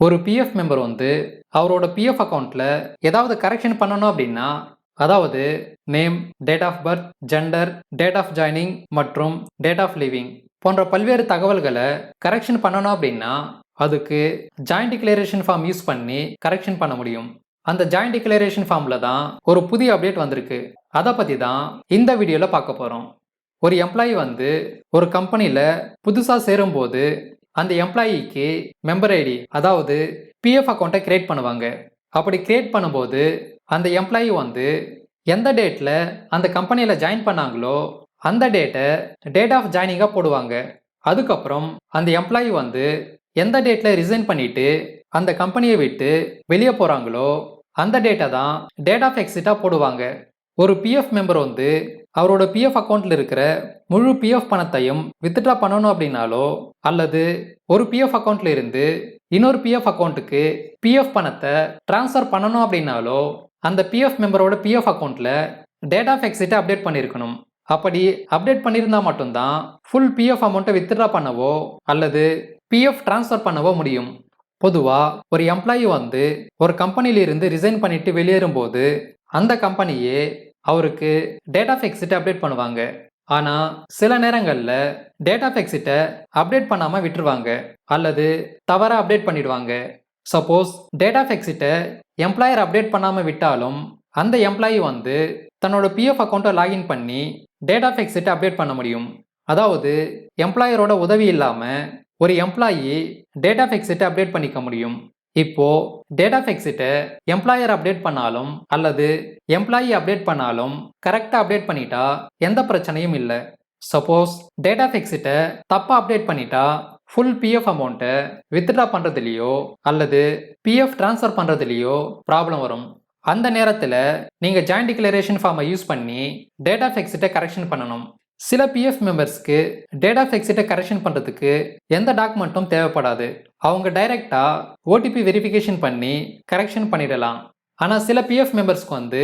ஒரு PF member வந்து அவரோட பிஎஃப் அக்கௌண்ட்டில் ஏதாவது கரெக்ஷன் பண்ணணும் அப்படின்னா அதாவது name date of birth gender date of joining மற்றும் டேட் ஆஃப் லிவிங் போன்ற பல்வேறு தகவல்களை கரெக்ஷன் பண்ணணும் அப்படின்னா அதுக்கு ஜாயிண்ட் டிக்ளரேஷன் ஃபார்ம் யூஸ் பண்ணி கரெக்ஷன் பண்ண முடியும். அந்த ஜாயிண்ட் டிக்ளரேஷன் ஃபார்மில் தான் ஒரு புதிய அப்டேட் வந்திருக்கு. அதை பற்றி தான் இந்த வீடியோவில் பார்க்க போகிறோம் ஒரு எம்ப்ளாயி வந்து ஒரு கம்பெனியில் புதுசாக சேரும்போது அந்த எம்ப்ளாயிக்கு மெம்பர் ஐடி அதாவது பிஎஃப் அக்கௌண்ட்டை கிரியேட் பண்ணுவாங்க. அப்படி கிரியேட் பண்ணும்போது அந்த எம்ப்ளாயி வந்து எந்த டேட்டில் அந்த கம்பெனியில் ஜாயின் பண்ணாங்களோ அந்த டேட்டை டேட் ஆஃப் ஜாயினிங்காக போடுவாங்க. அதுக்கப்புறம் அந்த எம்ப்ளாயி வந்து எந்த டேட்டில் ரிசைன் பண்ணிவிட்டு அந்த கம்பெனியை விட்டு வெளியே போகிறாங்களோ அந்த டேட்டை தான் டேட் ஆஃப் எக்ஸிட்டாக போடுவாங்க. ஒரு பிஎஃப் மெம்பர் வந்து அவரோட பிஎஃப் அக்கௌண்ட்டில் இருக்கிற முழு பிஎஃப் பணத்தையும் வித்ட்ரா பண்ணணும் அப்படின்னாலோ அல்லது ஒரு பிஎஃப் அக்கௌண்ட்ல இருந்து இன்னொரு பிஎஃப் அக்கௌண்ட்டுக்கு பிஎஃப் பணத்தை ட்ரான்ஸ்ஃபர் பண்ணணும் அப்படின்னாலோ அந்த பிஎஃப் மெம்பரோட பிஎஃப் அக்கௌண்ட்டில் டேட் ஆஃப் எக்ஸிட்டை அப்டேட் பண்ணியிருக்கணும் அப்படி அப்டேட் பண்ணியிருந்தா மட்டும்தான் ஃபுல் பிஎஃப் அமௌண்ட்டை வித்ட்ரா பண்ணவோ அல்லது பிஎஃப் ட்ரான்ஸ்ஃபர் பண்ணவோ முடியும். பொதுவாக ஒரு எம்ப்ளாயி வந்து ஒரு கம்பெனியிலிருந்து ரிசைன் பண்ணிட்டு வெளியேறும்போது அந்த கம்பெனியே அவருக்கு டேட் ஆஃப் எக்ஸிட்டை அப்டேட் பண்ணுவாங்க. ஆனால் சில நேரங்களில் டேட் ஆஃப் எக்ஸிட்டை அப்டேட் பண்ணாமல் விட்டுருவாங்க. அல்லது தவறாக அப்டேட் பண்ணிடுவாங்க. சப்போஸ் டேட் ஆஃப் எக்ஸிட்டை எம்ப்ளாயர் அப்டேட் பண்ணாமல் விட்டாலும் அந்த எம்ப்ளாயி வந்து தன்னோட பிஎஃப் அக்கௌண்ட்டை லாகின் பண்ணி டேட் ஆஃப் எக்ஸிட்டை அப்டேட் பண்ண முடியும். அதாவது எம்ப்ளாயரோட உதவி இல்லாமல் ஒரு எம்ப்ளாயி டேட் ஆஃப் எக்ஸிட்டை அப்டேட் பண்ணிக்க முடியும். இப்போ டேட் ஆஃப் எக்ஸிட்டை எம்ப்ளாயர் அப்டேட் பண்ணாலும் அல்லது எம்ப்ளாயி அப்டேட் பண்ணாலும் கரெக்டாக அப்டேட் பண்ணிட்டா எந்த பிரச்சனையும் இல்லை. சப்போஸ் டேட் ஆஃப் எக்ஸிட்டை தப்பாக அப்டேட் பண்ணிட்டா ஃபுல் பிஎஃப் அமௌண்ட்டை வித்ட்ரா பண்ணுறதுலையோ அல்லது பிஎஃப் ட்ரான்ஸ்ஃபர் பண்ணுறதுலையோ ப்ராப்ளம் வரும். அந்த நேரத்தில் நீங்கள் ஜாயிண்ட் டிக்ளரேஷன் ஃபார்மை யூஸ் பண்ணி டேட் ஆஃப் எக்ஸிட்டை கரெக்ஷன் பண்ணணும். சில பிஎஃப் மெம்பர்ஸ்க்கு டேட் ஆஃப் எக்ஸிட்டை கரெக்ஷன் பண்ணுறதுக்கு எந்த டாக்குமெண்ட்டும் தேவைப்படாது. அவங்க டைரெக்டாக ஓடிபி வெரிஃபிகேஷன் பண்ணி கரெக்ஷன் பண்ணிடலாம். ஆனால் சில பிஎஃப் மெம்பர்ஸ்க்கு வந்து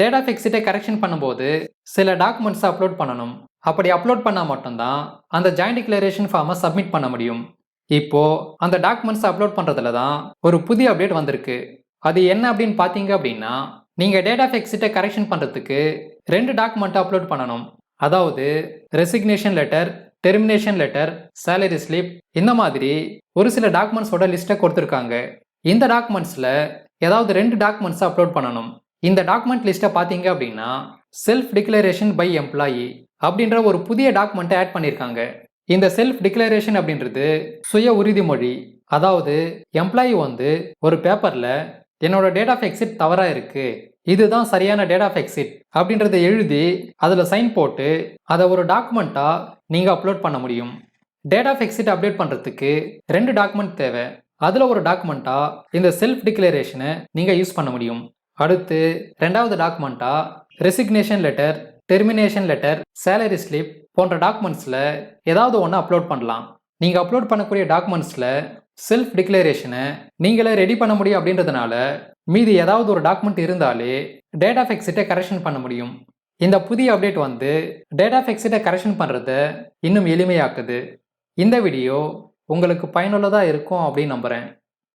டேட் ஆஃப் எக்ஸிட்டை கரெக்ஷன் பண்ணும்போது சில டாக்குமெண்ட்ஸை அப்லோட் பண்ணணும். அப்படி அப்லோட் பண்ணால் மட்டும்தான் அந்த ஜாயிண்ட் டிக்ளரேஷன் ஃபார்மை சப்மிட் பண்ண முடியும். இப்போ அந்த டாக்குமெண்ட்ஸ் அப்லோட் பண்ணுறதுல தான் ஒரு புதிய அப்டேட் வந்திருக்கு. அது என்ன அப்படின்னு பார்த்தீங்க அப்படின்னா நீங்கள் டேட் ஆஃப் எக்ஸிட்டை கரெக்ஷன் பண்ணுறதுக்கு ரெண்டு டாக்குமெண்ட்டை அப்லோட் பண்ணணும். அதாவது resignation letter termination letter salary slip இந்த மாதிரி ஒரு சில டாக்குமெண்ட்ஸோட லிஸ்ட்டை கொடுத்துருக்காங்க. இந்த டாக்குமெண்ட்ஸில் ஏதாவது ரெண்டு டாக்குமெண்ட்ஸை அப்லோட் பண்ணணும். இந்த டாக்குமெண்ட் லிஸ்ட்டை பார்த்தீங்க அப்படின்னா செல்ஃப் டிக்ளரேஷன் பை எம்ப்ளாயி அப்படின்ற ஒரு புதிய டாக்குமெண்ட்டை ஆட் பண்ணியிருக்காங்க இந்த செல்ஃப் டிக்ளரேஷன் அப்படின்றது சுய உறுதிமொழி. அதாவது எம்ப்ளாயி வந்து ஒரு பேப்பரில் என்னோட டேட் ஆஃப் எக்ஸிட் தவறாக இருக்குது இதுதான் சரியான டேட் ஆஃப் எக்ஸிட் அப்படின்றத எழுதி அதில் சைன் போட்டு அதை ஒரு டாக்குமெண்ட்டாக நீங்கள் அப்லோட் பண்ண முடியும். டேட் ஆஃப் எக்ஸிட் அப்டேட் பண்ணுறதுக்கு ரெண்டு டாக்குமெண்ட் தேவை. அதில் ஒரு டாக்குமெண்ட்டாக இந்த செல்ஃப் டிக்ளரேஷனை நீங்கள் யூஸ் பண்ண முடியும். அடுத்து ரெண்டாவது டாக்குமெண்ட்டாக resignation letter termination letter salary slip போன்ற டாக்குமெண்ட்ஸில் ஏதாவது ஒன்று அப்லோட் பண்ணலாம். நீங்கள் அப்லோட் பண்ணக்கூடிய டாக்குமெண்ட்ஸில் செல்ஃப் டிக்ளரேஷனை நீங்களே ரெடி பண்ண முடியும் அப்படின்றதுனால மீதி ஏதாவது ஒரு டாக்குமெண்ட் இருந்தாலே டேட்டா ஃபெக்ஸிட்ட கரெக்ஷன் பண்ண முடியும். இந்த புதிய அப்டேட் வந்து டேட்டா ஃபெக்ஸிட்ட கரெக்ஷன் பண்ணுறத இன்னும் எளிமையாக்குது. இந்த வீடியோ உங்களுக்கு பயனுள்ளதாக இருக்கும் அப்படின்னு நம்புகிறேன்